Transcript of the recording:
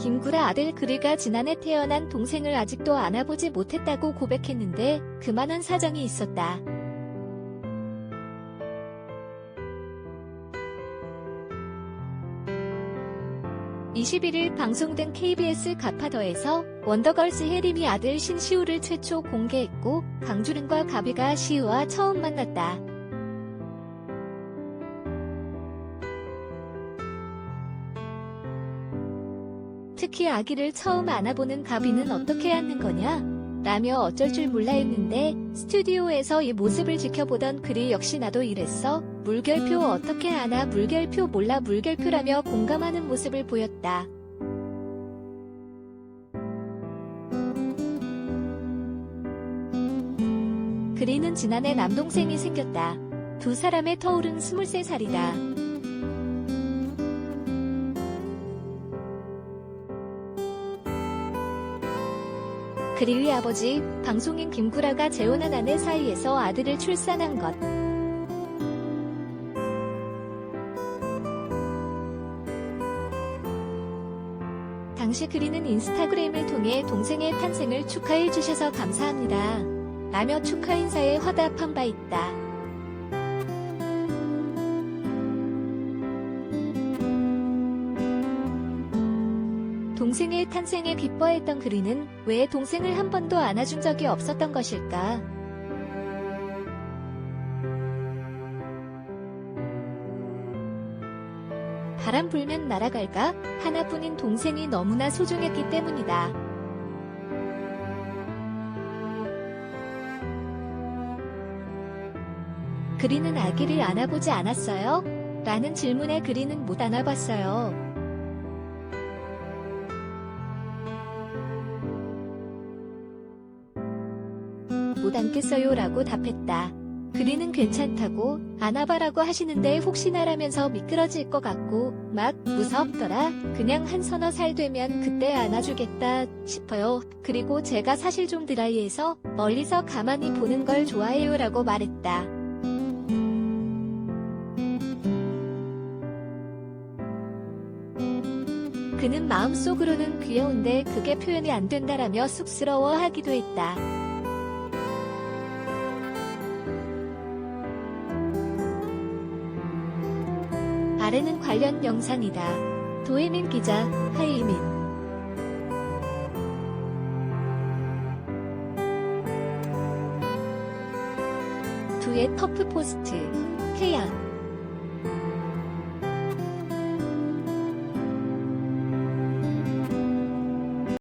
김구라 아들 그리가 지난해 태어난 동생을 아직도 안아보지 못했다고 고백했는데 그만한 사정이 있었다. (21일) 방송된 KBS 가파더에서 원더걸스 혜림이 아들 신시우를 최초 공개했고 강주른과 가비가 시우와 처음 만났다. 특히 아기를 처음 안아보는 가비는 어떻게 안는 거냐? 라며 어쩔 줄 몰라 했는데 스튜디오에서 이 모습을 지켜보던 그리 역시 나도 이랬어. 물결표 어떻게 안아 물결표 몰라 물결표라며 공감하는 모습을 보였다. 그리는 지난해 남동생이 생겼다. 두 사람의 터울은 23살이다. 그리의 아버지, 방송인 김구라가 재혼한 아내 사이에서 아들을 출산한 것. 당시 그리는 인스타그램을 통해 동생의 탄생을 축하해 주셔서 감사합니다. 라며 축하 인사에 화답한 바 있다. 동생의 탄생에 기뻐했던 그리는 왜 동생을 한 번도 안아준 적이 없었던 것일까? 바람 불면 날아갈까? 하나뿐인 동생이 너무나 소중했기 때문이다. 그리는 아기를 안아보지 않았어요? 라는 질문에 그리는 못 안아봤어요. 못 안겠어요 라고 답했다. 그리는 괜찮다고 안아봐라고 하시는데 혹시나라면서 미끄러질 것 같고 막 무섭더라. 그냥 한 서너 살 되면 그때 안아주겠다 싶어요. 그리고 제가 사실 좀 드라이해서 멀리서 가만히 보는 걸 좋아해요 라고 말했다. 그는 마음속으로는 귀여운데 그게 표현이 안 된다라며 쑥스러워 하기도 했다. 아래는 관련 영상이다. 도혜민 기자, 하이민. 두의 터프 포스트, 태양.